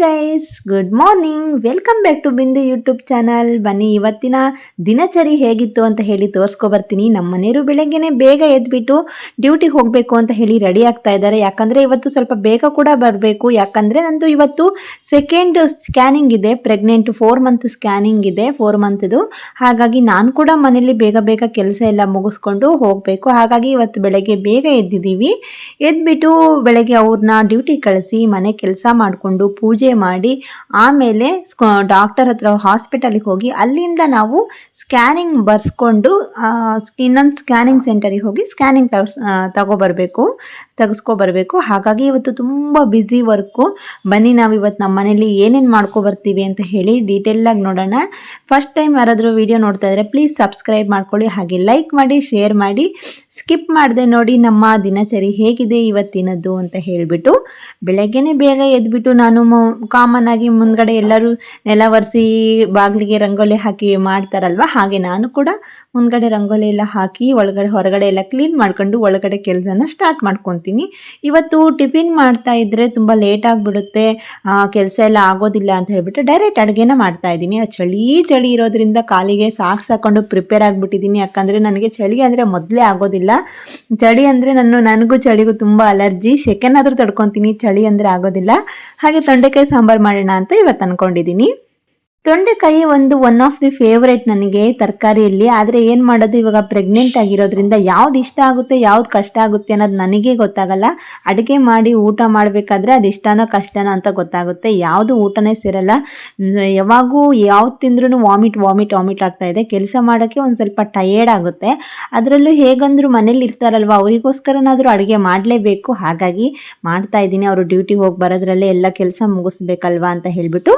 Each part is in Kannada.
Guys good morning welcome back to Bindu YouTube channel ಬನ್ನಿ, ಇವತ್ತಿನ ದಿನಚರಿ ಹೇಗಿತ್ತು ಅಂತ ಹೇಳಿ ತೋರಿಸ್ಕೊ ಬರ್ತೀನಿ. ನಮ್ಮ ಮನೆಯವರು ಬೆಳಗ್ಗೆನೆ ಬೇಗ ಎದ್ಬಿಟ್ಟು ಡ್ಯೂಟಿಗೆ ಹೋಗಬೇಕು ಅಂತ ಹೇಳಿ ರೆಡಿ ಆಗ್ತಾ ಇದ್ದಾರೆ. ಯಾಕಂದರೆ ಇವತ್ತು ಸ್ವಲ್ಪ ಬೇಗ ಕೂಡ ಬರಬೇಕು. ಯಾಕಂದರೆ ನಂದು ಇವತ್ತು ಸೆಕೆಂಡ್ ಸ್ಕ್ಯಾನಿಂಗ್ ಇದೆ. ಪ್ರೆಗ್ನೆಂಟ್ ಫೋರ್ ಮಂತ್ ಸ್ಕ್ಯಾನಿಂಗ್ ಇದೆ ಫೋರ್ ಮಂತ್ದು ಹಾಗಾಗಿ ನಾನು ಕೂಡ ಮನೇಲಿ ಬೇಗ ಬೇಗ ಕೆಲಸ ಎಲ್ಲ ಮುಗಿಸ್ಕೊಂಡು ಹೋಗಬೇಕು. ಹಾಗಾಗಿ ಇವತ್ತು ಬೆಳಗ್ಗೆ ಬೇಗ ಎದ್ದಿದ್ದೀವಿ. ಎದ್ಬಿಟ್ಟು ಬೆಳಗ್ಗೆ ಅವ್ರನ್ನ ಡ್ಯೂಟಿ ಕಳಿಸಿ, ಮನೆ ಕೆಲಸ ಮಾಡಿಕೊಂಡು ಪೂಜೆ ಮಾಡಿ ಆಮೇಲೆ ಡಾಕ್ಟರ್ ಹತ್ರ ಹಾಸ್ಪಿಟಲಿಗೆ ಹೋಗಿ ಅಲ್ಲಿಂದ ನಾವು ಸ್ಕ್ಯಾನಿಂಗ್ ಬರ್ಸ್ಕೊಂಡು ಇನ್ನೊಂದು ಸ್ಕ್ಯಾನಿಂಗ್ ಸೆಂಟರಿಗೆ ಹೋಗಿ ಸ್ಕ್ಯಾನಿಂಗ್ ತಗಸ್ ತಗೋಬರ್ಬೇಕು, ತೆಗೆಸ್ಕೊಬರ್ಬೇಕು. ಹಾಗಾಗಿ ಇವತ್ತು ತುಂಬ ಬ್ಯುಸಿ ವರ್ಕು ಬನ್ನಿ ನಾವು ಇವತ್ತು ನಮ್ಮ ಮನೇಲಿ ಏನೇನು ಮಾಡ್ಕೊಬರ್ತೀವಿ ಅಂತ ಹೇಳಿ ಡೀಟೇಲಾಗಿ ನೋಡೋಣ. ಫಸ್ಟ್ ಟೈಮ್ ಯಾರಾದರೂ ವೀಡಿಯೋ ನೋಡ್ತಾ ಇದ್ರೆ ಪ್ಲೀಸ್ ಸಬ್ಸ್ಕ್ರೈಬ್ ಮಾಡ್ಕೊಳ್ಳಿ. ಹಾಗೆ ಲೈಕ್ ಮಾಡಿ ಶೇರ್ ಮಾಡಿ ಸ್ಕಿಪ್ ಮಾಡಿದೆ ನೋಡಿ ನಮ್ಮ ದಿನಚರಿ ಹೇಗಿದೆ ಇವತ್ತಿನದ್ದು ಅಂತ ಹೇಳಿಬಿಟ್ಟು, ಬೆಳಗ್ಗೆನೇ ಬೇಗ ಎದ್ಬಿಟ್ಟು ನಾನು ಕಾಮನ್ ಆಗಿ ಮುಂದ್ಗಡೆ ಎಲ್ಲರೂ ನೆಲ ಒರೆಸಿ ಬಾಗಿಲಿಗೆ ರಂಗೋಲಿ ಹಾಕಿ ಮಾಡ್ತಾರಲ್ವ? ಹಾಗೆ ನಾನು ಕೂಡ ಮುಂದ್ಗಡೆ ರಂಗೋಲಿ ಎಲ್ಲ ಹಾಕಿ ಒಳಗಡೆ ಹೊರಗಡೆ ಎಲ್ಲ ಕ್ಲೀನ್ ಮಾಡ್ಕೊಂಡು ಒಳಗಡೆ ಕೆಲಸನ ಸ್ಟಾರ್ಟ್ ಮಾಡ್ಕೊತೀನಿ. ಇವತ್ತು ಟಿಫಿನ್ ಮಾಡ್ತಾ ಇದ್ರೆ ತುಂಬ ಲೇಟ್ ಆಗಿಬಿಡುತ್ತೆ. ಕೆಲಸ ಎಲ್ಲ ಆಗೋದಿಲ್ಲ ಅಂತ ಹೇಳ್ಬಿಟ್ಟು ಡೈರೆಕ್ಟ್ ಅಡುಗೆನ ಮಾಡ್ತಾ ಇದ್ದೀನಿ. ಚಳಿ ಚಳಿ ಇರೋದ್ರಿಂದ ಕಾಲಿಗೆ ಸಾಕ್ಸ್ ಹಾಕೊಂಡು ಪ್ರಿಪೇರ್ ಆಗಿಬಿಟ್ಟಿದ್ದೀನಿ. ಯಾಕಂದರೆ ನನಗೆ ಚಳಿ ಅಂದರೆ ಮೊದಲೇ ಆಗೋದಿಲ್ಲ. ಚಳಿ ಅಂದರೆ ನಾನು ನನಗೂ ಚಳಿಗೂ ತುಂಬ ಅಲರ್ಜಿ ಸೆಕೆಂಡ್ ಆದರೂ ತಡ್ಕೊತೀನಿ. ಚಳಿ ಅಂದರೆ ಆಗೋದಿಲ್ಲ. ಹಾಗೆ ತೊಂಡೆಕಾಯಿ ಸಾಂಬಾರು ಮಾಡೋಣ ಅಂತ ಇವತ್ತು ಅಂದ್ಕೊಂಡಿದ್ದೀನಿ ತೊಂಡೆಕಾಯಿ ಒಂದು ಒನ್ ಆಫ್ ದಿ ಫೇವ್ರೇಟ್ ನನಗೆ ತರಕಾರಿಯಲ್ಲಿ. ಆದರೆ ಏನು ಮಾಡೋದು? ಇವಾಗ ಪ್ರೆಗ್ನೆಂಟ್ ಆಗಿರೋದ್ರಿಂದ ಯಾವ್ದು ಇಷ್ಟ ಆಗುತ್ತೆ, ಯಾವ್ದು ಕಷ್ಟ ಆಗುತ್ತೆ ಅನ್ನೋದು ನನಗೆ ಗೊತ್ತಾಗಲ್ಲ. ಅಡುಗೆ ಮಾಡಿ ಊಟ ಮಾಡಬೇಕಾದ್ರೆ ಅದು ಇಷ್ಟನೋ ಕಷ್ಟನೋ ಅಂತ ಗೊತ್ತಾಗುತ್ತೆ. ಯಾವುದು ಊಟನೇ ಸೇರಲ್ಲ. ಯಾವಾಗೂ ಯಾವ್ದು ತಿಂದ್ರೂ ವಾಮಿಟ್ ವಾಮಿಟ್ ವಾಮಿಟ್ ಆಗ್ತಾ ಇದೆ. ಕೆಲಸ ಮಾಡೋಕ್ಕೆ ಒಂದು ಸ್ವಲ್ಪ ಟಯರ್ಡ್ ಆಗುತ್ತೆ. ಅದರಲ್ಲೂ ಹೇಗಂದ್ರೂ ಮನೇಲಿ ಇರ್ತಾರಲ್ವ, ಅವರಿಗೋಸ್ಕರನಾದರೂ ಅಡುಗೆ ಮಾಡಲೇಬೇಕು. ಹಾಗಾಗಿ ಮಾಡ್ತಾ ಇದ್ದೀನಿ. ಅವರು ಡ್ಯೂಟಿಗೆ ಹೋಗಿ ಬರೋದ್ರಲ್ಲೇ ಎಲ್ಲ ಕೆಲಸ ಮುಗಿಸ್ಬೇಕಲ್ವಾ ಅಂತ ಹೇಳಿಬಿಟ್ಟು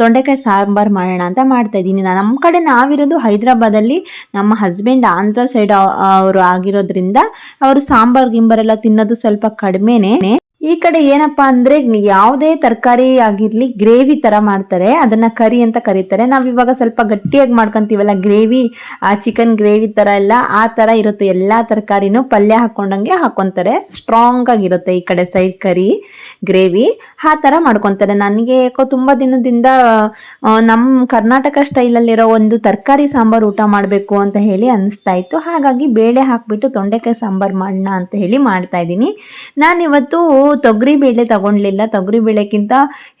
ತೊಂಡೆಕಾಯಿ ಸಾಂಬಾರು ಮಾಡೋಣ ಅಂತ ಮಾಡ್ತಾ ಇದ್ದೀನಿ. ನಮ್ಮ ಕಡೆ ನಾವಿರೋದು ಹೈದ್ರಾಬಾದಲ್ಲಿ ನಮ್ಮ ಹಸ್ಬೆಂಡ್ ಆಂಧ್ರ ಸೈಡ್ ಅವರು ಆಗಿರೋದ್ರಿಂದ ಅವರು ಸಾಂಬಾರ್ ಗಿಂಬರೆಲ್ಲ ತಿನ್ನೋದು ಸ್ವಲ್ಪ ಕಡಿಮೆನೆ. ಈ ಕಡೆ ಏನಪ್ಪಾ ಅಂದ್ರೆ ಯಾವುದೇ ತರಕಾರಿ ಆಗಿರ್ಲಿ, ಗ್ರೇವಿ ತರ ಮಾಡ್ತಾರೆ. ಅದನ್ನ ಕರಿ ಅಂತ ಕರೀತಾರೆ. ನಾವ್ ಇವಾಗ ಸ್ವಲ್ಪ ಗಟ್ಟಿಯಾಗಿ ಮಾಡ್ಕೊಂತೀವಲ್ಲ, ಗ್ರೇವಿ, ಆ ಚಿಕನ್ ಗ್ರೇವಿ ತರ ಎಲ್ಲ, ಆ ತರ ಇರುತ್ತೆ. ಎಲ್ಲಾ ತರಕಾರಿನೂ ಪಲ್ಯ ಹಾಕೊಂಡಂಗೆ ಹಾಕೊಂತಾರೆ. ಸ್ಟ್ರಾಂಗ್ ಆಗಿರುತ್ತೆ ಈ ಕಡೆ ಸೈಡ್ ಕರಿ, ಗ್ರೇವಿ, ಆ ತರ ಮಾಡ್ಕೊಂತಾರೆ. ನನಗೆ ಯಾಕೋ ತುಂಬಾ ದಿನದಿಂದ ನಮ್ಮ ಕರ್ನಾಟಕ ಸ್ಟೈಲಲ್ಲಿರೋ ಒಂದು ತರಕಾರಿ ಸಾಂಬಾರು ಊಟ ಮಾಡಬೇಕು ಅಂತ ಹೇಳಿ ಅನಿಸ್ತಾ ಇತ್ತು. ಹಾಗಾಗಿ ಬೇಳೆ ಹಾಕ್ಬಿಟ್ಟು ತೊಂಡೆಕಾಯಿ ಸಾಂಬಾರು ಮಾಡೋಣ ಅಂತ ಹೇಳಿ ಮಾಡ್ತಾ ಇದ್ದೀನಿ. ನಾನಿವತ್ತು ತೊಗರಿ ಬೇಳೆ ತಗೊಂಡ್ಲಿಲ್ಲ. ತೊಗರಿ ಬೇಳೆಕ್ಕಿಂತ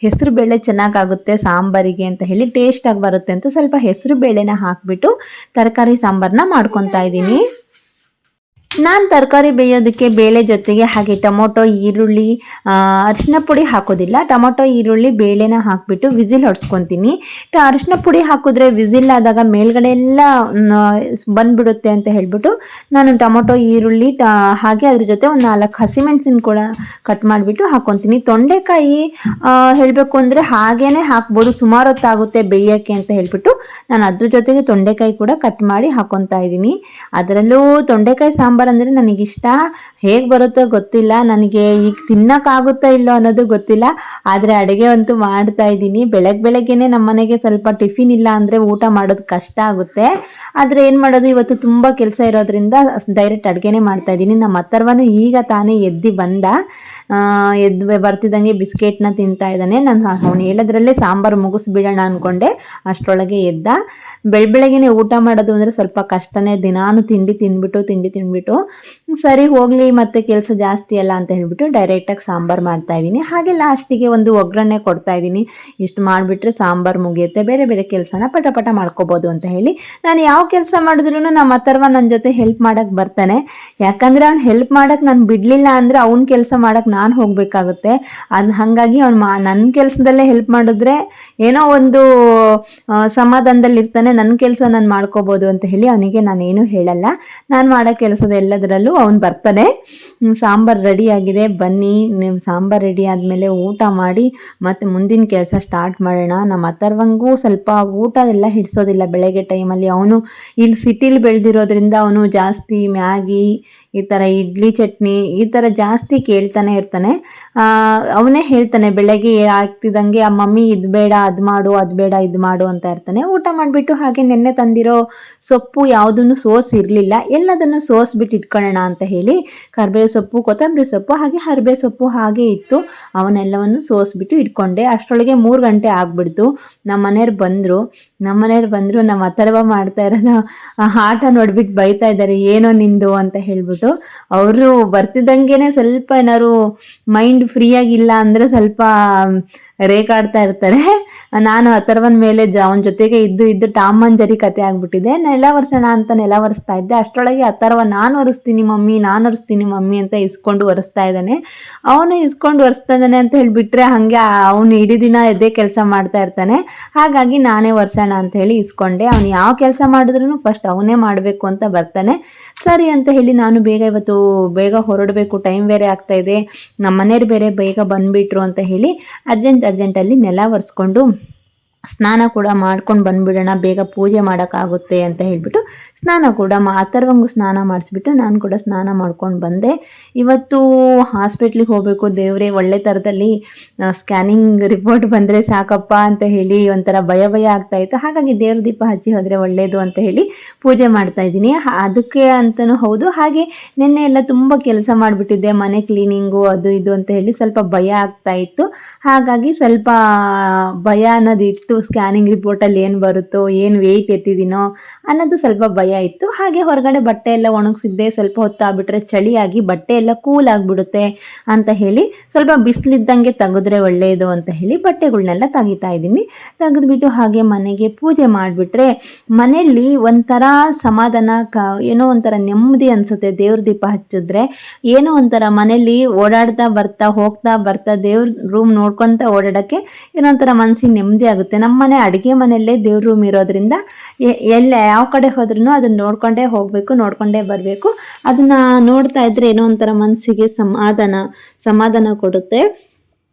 ಹೆಸರು ಬೇಳೆ ಚೆನ್ನಾಗಾಗುತ್ತೆ ಸಾಂಬಾರಿಗೆ ಅಂತ ಹೇಳಿ ಟೇಸ್ಟಾಗಿ ಬರುತ್ತೆ ಅಂತ ಸ್ವಲ್ಪ ಹೆಸರು ಬೇಳೆನ ಹಾಕ್ಬಿಟ್ಟು ತರಕಾರಿ ಸಾಂಬಾರನ್ನ ಮಾಡ್ಕೊತಾ ಇದ್ದೀನಿ. ನಾನು ತರಕಾರಿ ಬೇಯೋದಕ್ಕೆ ಬೇಳೆ ಜೊತೆಗೆ ಹಾಗೆ ಟೊಮೊಟೊ, ಈರುಳ್ಳಿ ಅರಿಶಿನ ಪುಡಿ ಹಾಕೋದಿಲ್ಲ. ಟೊಮೊಟೊ, ಈರುಳ್ಳಿ, ಬೇಳೆನ ಹಾಕಿಬಿಟ್ಟು ವಿಸಿಲ್ ಹೊಡ್ಸ್ಕೊತೀನಿ. ಅರಿಶಿನ ಪುಡಿ ಹಾಕಿದ್ರೆ ವಿಸಿಲ್ ಆದಾಗ ಮೇಲ್ಗಡೆ ಎಲ್ಲ ಬಂದ್ಬಿಡುತ್ತೆ ಅಂತ ಹೇಳ್ಬಿಟ್ಟು ನಾನು ಟೊಮೊಟೊ, ಈರುಳ್ಳಿ ಹಾಗೆ ಅದ್ರ ಜೊತೆ ಒಂದು ನಾಲ್ಕು ಹಸಿಮೆಣ್ಸಿನ ಕೂಡ ಕಟ್ ಮಾಡಿಬಿಟ್ಟು ಹಾಕೊತೀನಿ. ತೊಂಡೆಕಾಯಿ ಹೇಳಬೇಕು ಅಂದರೆ ಹಾಗೇ ಹಾಕ್ಬೋದು. ಸುಮಾರು ಹೊತ್ತಾಗುತ್ತೆ ಬೇಯೋಕ್ಕೆ ಅಂತ ಹೇಳ್ಬಿಟ್ಟು ನಾನು ಅದ್ರ ಜೊತೆಗೆ ತೊಂಡೆಕಾಯಿ ಕೂಡ ಕಟ್ ಮಾಡಿ ಹಾಕೊತಾ ಇದ್ದೀನಿ. ಅದರಲ್ಲೂ ತೊಂಡೆಕಾಯಿ ಸಾಂಬಾರು ಸಾಂಬಾರ್ ಅಂದರೆ ನನಗಿಷ್ಟ. ಹೇಗೆ ಬರುತ್ತೋ ಗೊತ್ತಿಲ್ಲ. ನನಗೆ ಈಗ ತಿನ್ನೋಕ್ಕಾಗುತ್ತೋ ಇಲ್ಲೋ ಅನ್ನೋದು ಗೊತ್ತಿಲ್ಲ. ಆದರೆ ಅಡುಗೆ ಅಂತೂ ಮಾಡ್ತಾ ಇದ್ದೀನಿ. ಬೆಳಗ್ಗೆ ಬೆಳಗ್ಗೆನೆ ನಮ್ಮ ಮನೆಗೆ ಸ್ವಲ್ಪ ಟಿಫಿನ್ ಇಲ್ಲ ಅಂದರೆ ಊಟ ಮಾಡೋದು ಕಷ್ಟ ಆಗುತ್ತೆ. ಆದರೆ ಏನು ಮಾಡೋದು? ಇವತ್ತು ತುಂಬ ಕೆಲಸ ಇರೋದ್ರಿಂದ ಡೈರೆಕ್ಟ್ ಅಡುಗೆನೇ ಮಾಡ್ತಾ ಇದ್ದೀನಿ. ನಮ್ಮ ಹತ್ತರ್ವನು ಈಗ ತಾನೇ ಎದ್ದಿ ಬಂದ. ಎದ್ದು ಬರ್ತಿದ್ದಂಗೆ ಬಿಸ್ಕೆಟ್ನ ತಿಂತಾ ಇದ್ದಾನೆ. ನಾನು ಅವನು ಹೇಳೋದ್ರಲ್ಲೇ ಸಾಂಬಾರು ಮುಗಿಸ್ಬಿಡೋಣ ಅಂದ್ಕೊಂಡೆ ಅಷ್ಟರೊಳಗೆ ಎದ್ದ. ಬೆಳಗ್ಗೆ ಊಟ ಮಾಡೋದು ಅಂದರೆ ಸ್ವಲ್ಪ ಕಷ್ಟನೇ. ದಿನಾನು ತಿಂಡಿ ತಿಂದ್ಬಿಟ್ಟು ತಿಂಡಿ ತಿಂದ್ಬಿಟ್ಟು ಸರಿ ಹೋಗಲಿ, ಮತ್ತೆ ಕೆಲಸ ಜಾಸ್ತಿ ಅಲ್ಲ ಅಂತ ಹೇಳಿಬಿಟ್ಟು ಡೈರೆಕ್ಟಾಗಿ ಸಾಂಬಾರು ಮಾಡ್ತಾ ಇದ್ದೀನಿ. ಹಾಗೆ ಲಾಸ್ಟಿಗೆ ಒಂದು ಒಗ್ಗರಣೆ ಕೊಡ್ತಾ ಇದ್ದೀನಿ. ಇಷ್ಟು ಮಾಡಿಬಿಟ್ರೆ ಸಾಂಬಾರು ಮುಗಿಯುತ್ತೆ. ಬೇರೆ ಬೇರೆ ಕೆಲಸನ ಪಟಪಟ ಪಟ ಮಾಡ್ಕೋಬೋದು ಅಂತ ಹೇಳಿ, ನಾನು ಯಾವ ಕೆಲಸ ಮಾಡಿದ್ರು ನಮ್ಮ ಅಥರ್ವ ನನ್ನ ಜೊತೆ ಹೆಲ್ಪ್ ಮಾಡೋಕ್ಕೆ ಬರ್ತಾನೆ. ಯಾಕಂದರೆ ಅವ್ನು ಹೆಲ್ಪ್ ಮಾಡೋಕ್ಕೆ ನಾನು ಬಿಡಲಿಲ್ಲ ಅಂದರೆ ಅವ್ನ ಕೆಲಸ ಮಾಡೋಕ್ಕೆ ನಾನು ಹೋಗಬೇಕಾಗುತ್ತೆ. ಅದು ಹಾಗಾಗಿ ಅವ್ನು ಮಾ ನನ್ನ ಕೆಲಸದಲ್ಲೇ ಹೆಲ್ಪ್ ಮಾಡಿದ್ರೆ ಏನೋ ಒಂದು ಸಮಾಧಾನದಲ್ಲಿರ್ತಾನೆ. ನನ್ನ ಕೆಲಸ ನಾನು ಮಾಡ್ಕೋಬೋದು ಅಂತ ಹೇಳಿ ಅವನಿಗೆ ನಾನೇನು ಹೇಳಲ್ಲ. ನಾನು ಮಾಡೋ ಕೆಲಸದ ಎಲ್ಲದರಲ್ಲೂ ಅವನು ಬರ್ತಾನೆ. ಸಾಂಬಾರು ರೆಡಿ ಆಗಿದೆ. ಬನ್ನಿ, ನೀವು ಸಾಂಬಾರು ರೆಡಿ ಆದಮೇಲೆ ಊಟ ಮಾಡಿ, ಮತ್ತು ಮುಂದಿನ ಕೆಲಸ ಸ್ಟಾರ್ಟ್ ಮಾಡೋಣ. ನಮ್ಮ ಅಥರ್ವಂಗೂ ಸ್ವಲ್ಪ ಊಟ ಎಲ್ಲ ಹಿಡಿಸೋದಿಲ್ಲ ಬೆಳಗ್ಗೆ ಟೈಮಲ್ಲಿ ಅವನು ಇಲ್ಲಿ ಸಿಟಿಲಿ ಬೆಳೆದಿರೋದ್ರಿಂದ ಅವನು ಜಾಸ್ತಿ ಮ್ಯಾಗಿ, ಈ ಥರ ಇಡ್ಲಿ ಚಟ್ನಿ, ಈ ಥರ ಜಾಸ್ತಿ ಕೇಳ್ತಾನೆ ಇರ್ತಾನೆ. ಅವನೇ ಹೇಳ್ತಾನೆ, ಬೆಳಗ್ಗೆ ಆಗ್ತಿದ್ದಂಗೆ ಆ ಮಮ್ಮಿ ಇದು ಬೇಡ, ಅದು ಮಾಡು, ಅದು ಬೇಡ, ಇದು ಮಾಡು ಅಂತ ಇರ್ತಾನೆ. ಊಟ ಮಾಡಿಬಿಟ್ಟು ಹಾಗೆ ನಿನ್ನೆ ತಂದಿರೋ ಸೊಪ್ಪು ಯಾವುದನ್ನು ಸೋಸ್ ಇರಲಿಲ್ಲ ಎಲ್ಲದನ್ನು ಸೋಸ್ಬಿಟ್ಟು ಸೋಸ್ಬಿಟ್ಟು ಇಟ್ಕೊಳ್ಳೋಣ ಅಂತ ಹೇಳಿ ಕರಿಬೇವು ಸೊಪ್ಪು, ಕೊತ್ತಂಬರಿ ಸೊಪ್ಪು ಹಾಗೆ ಹರಿಬೇ ಸೊಪ್ಪು ಹಾಗೆ ಇತ್ತು. ಅವನ್ನೆಲ್ಲವನ್ನು ಸೋಸ್ಬಿಟ್ಟು ಇಟ್ಕೊಂಡೆ. ಅಷ್ಟರೊಳಗೆ ಮೂರು ಗಂಟೆ ಆಗ್ಬಿಡ್ತು. ನಮ್ಮ ಮನೆಯವ್ರು ಬಂದರು. ನಮ್ಮ ಮನೆಯವ್ರು ಬಂದರು. ನಮ್ಮ ಅಥರ್ವ ಮಾಡ್ತಾ ಇರೋದು. ಆಟ ನೋಡ್ಬಿಟ್ಟು ಬೈತಾ ಇದ್ದಾರೆ. ಏನೋ ನಿಂದು ಅಂತ ಹೇಳ್ಬಿಟ್ಟು. ಅವರು ಬರ್ತಿದ್ದಂಗೆ ಸ್ವಲ್ಪ ಏನಾದ್ರು ಮೈಂಡ್ ಫ್ರೀ ಆಗಿಲ್ಲ ಅಂದರೆ ಸ್ವಲ್ಪ ರೇಗಾಡ್ತಾ ಇರ್ತಾರೆ. ನಾನು ಅಥರ್ವನ್ ಮೇಲೆ ಜ ಅವನ ಜೊತೆಗೆ ಇದ್ದು ಇದ್ದು ಜರಿ ಕತೆ ಆಗ್ಬಿಟ್ಟಿದೆ. ನೆಲ ಒರೆಸೋಣ ಅಂತ ನೆಲ ಒರೆಸ್ತಾ ಇದ್ದೆ. ಅಷ್ಟರೊಳಗೆ ಅಥರ್ವ ನಾನು ಒರೆಸ್ತೀನಿ ಮಮ್ಮಿ, ನಾನು ಒರೆಸ್ತೀನಿ ಮಮ್ಮಿ ಅಂತ ಇಸ್ಕೊಂಡು ಒರೆಸ್ತಾ ಇದ್ದಾನೆ. ಅವನು ಇಸ್ಕೊಂಡು ಒರೆಸ್ತಾ ಇದ್ದಾನೆ ಅಂತ ಹೇಳಿಬಿಟ್ರೆ ಹಾಗೆ ಅವನು ಇಡೀ ದಿನ ಇದೇ ಕೆಲಸ ಮಾಡ್ತಾ ಇರ್ತಾನೆ. ಹಾಗಾಗಿ ನಾನೇ ಒರೆಸೋಣ ಅಂತ ಹೇಳಿ ಇಸ್ಕೊಂಡೆ. ಅವನು ಯಾವ ಕೆಲಸ ಮಾಡಿದ್ರು ಫಸ್ಟ್ ಅವನೇ ಮಾಡಬೇಕು ಅಂತ ಬರ್ತಾನೆ. ಸರಿ ಅಂತ ಹೇಳಿ ನಾನು ಬೇಗ ಇವತ್ತು ಬೇಗ ಹೊರಡಬೇಕು. ಟೈಮ್ ಬೇರೆ ಆಗ್ತಾ ಇದೆ. ನಮ್ಮ ಮನೆಯವ್ರು ಬೇರೆ ಬೇಗ ಬಂದುಬಿಟ್ರು ಅಂತ ಹೇಳಿ ಅರ್ಜೆಂಟ್ ಅರ್ಜೆಂಟಲ್ಲಿ ನೆಲ ಒರೆಸ್ಕೊಂಡು ಸ್ನಾನ ಕೂಡ ಮಾಡ್ಕೊಂಡು ಬಂದ್ಬಿಡೋಣ, ಬೇಗ ಪೂಜೆ ಮಾಡೋಕ್ಕಾಗುತ್ತೆ ಅಂತ ಹೇಳಿಬಿಟ್ಟು ಸ್ನಾನ ಕೂಡ ಮಾ ಅಥರ್ವಂಗು ಸ್ನಾನ ಮಾಡಿಸ್ಬಿಟ್ಟು ನಾನು ಕೂಡ ಸ್ನಾನ ಮಾಡ್ಕೊಂಡು ಬಂದೆ. ಇವತ್ತು ಹಾಸ್ಪಿಟ್ಲಿಗೆ ಹೋಗಬೇಕು, ದೇವರೇ ಒಳ್ಳೆ ಥರದಲ್ಲಿ ಸ್ಕ್ಯಾನಿಂಗ್ ರಿಪೋರ್ಟ್ ಬಂದರೆ ಸಾಕಪ್ಪ ಅಂತ ಹೇಳಿ ಒಂಥರ ಭಯ ಭಯ ಆಗ್ತಾ ಇತ್ತು. ಹಾಗಾಗಿ ದೇವ್ರ ದೀಪ ಹಚ್ಚಿ ಹೋದರೆ ಒಳ್ಳೆಯದು ಅಂತ ಹೇಳಿ ಪೂಜೆ ಮಾಡ್ತಾ ಇದ್ದೀನಿ. ಅದಕ್ಕೆ ಅಂತಲೂ ಹೌದು. ಹಾಗೆ ನಿನ್ನೆ ಎಲ್ಲ ತುಂಬ ಕೆಲಸ ಮಾಡಿಬಿಟ್ಟಿದ್ದೆ, ಮನೆ ಕ್ಲೀನಿಂಗು ಅದು ಇದು ಅಂತ ಹೇಳಿ ಸ್ವಲ್ಪ ಭಯ ಆಗ್ತಾ ಇತ್ತು. ಹಾಗಾಗಿ ಸ್ವಲ್ಪ ಭಯ ಅನ್ನೋದು ಇತ್ತು ಸ್ಕ್ಯಾನಿಂಗ್ ರಿಪೋರ್ಟಲ್ಲಿ ಏನು ಬರುತ್ತೋ, ಏನು ವೆಯ್ಟ್ ಎತ್ತಿದ್ದೀನೋ ಅನ್ನೋದು ಸ್ವಲ್ಪ ಭಯ ಇತ್ತು. ಹಾಗೆ ಹೊರಗಡೆ ಬಟ್ಟೆ ಎಲ್ಲ ಒಣಗಿಸಿದ್ದೆ. ಸ್ವಲ್ಪ ಹೊತ್ತಾಗ್ಬಿಟ್ರೆ ಚಳಿಯಾಗಿ ಬಟ್ಟೆ ಎಲ್ಲ ಕೂಲ್ ಆಗಿಬಿಡುತ್ತೆ ಅಂತ ಹೇಳಿ, ಸ್ವಲ್ಪ ಬಿಸಿಲಿದ್ದಂಗೆ ತೆಗೆದ್ರೆ ಒಳ್ಳೆಯದು ಅಂತ ಹೇಳಿ ಬಟ್ಟೆಗಳನ್ನೆಲ್ಲ ತೆಗಿತಾ ಇದ್ದೀನಿ. ತೆಗೆದ್ಬಿಟ್ಟು ಹಾಗೆ ಮನೆಗೆ ಪೂಜೆ ಮಾಡಿಬಿಟ್ರೆ ಮನೆಯಲ್ಲಿ ಒಂಥರ ಸಮಾಧಾನ ಕ, ಏನೋ ಒಂಥರ ನೆಮ್ಮದಿ ಅನಿಸುತ್ತೆ. ದೇವ್ರ ದೀಪ ಹಚ್ಚಿದ್ರೆ ಏನೋ ಒಂಥರ ಮನೆಯಲ್ಲಿ ಓಡಾಡ್ತಾ ಬರ್ತಾ, ಹೋಗ್ತಾ ಬರ್ತಾ ದೇವ್ರ ರೂಮ್ ನೋಡ್ಕೊತಾ ಓಡಾಡೋಕ್ಕೆ ಏನೋ ಒಂಥರ ಮನಸ್ಸಿಗೆ ನೆಮ್ಮದಿ ಆಗುತ್ತೆ. ನಮ್ಮ ಮನೆ ಅಡುಗೆ ಮನೆಯಲ್ಲೇ ದೇವ್ರ ರೂಮ್ ಇರೋದ್ರಿಂದ ಎಲ್ಲ, ಯಾವ ಕಡೆ ಹೋದ್ರೂ ಅದನ್ನ ನೋಡ್ಕೊಂಡೇ ಹೋಗಬೇಕು, ನೋಡ್ಕೊಂಡೇ ಬರಬೇಕು. ಅದನ್ನ ನೋಡ್ತಾ ಇದ್ರೆ ಏನೋ ಒಂಥರ ಮನಸ್ಸಿಗೆ ಸಮಾಧಾನ ಸಮಾಧಾನ ಕೊಡುತ್ತೆ.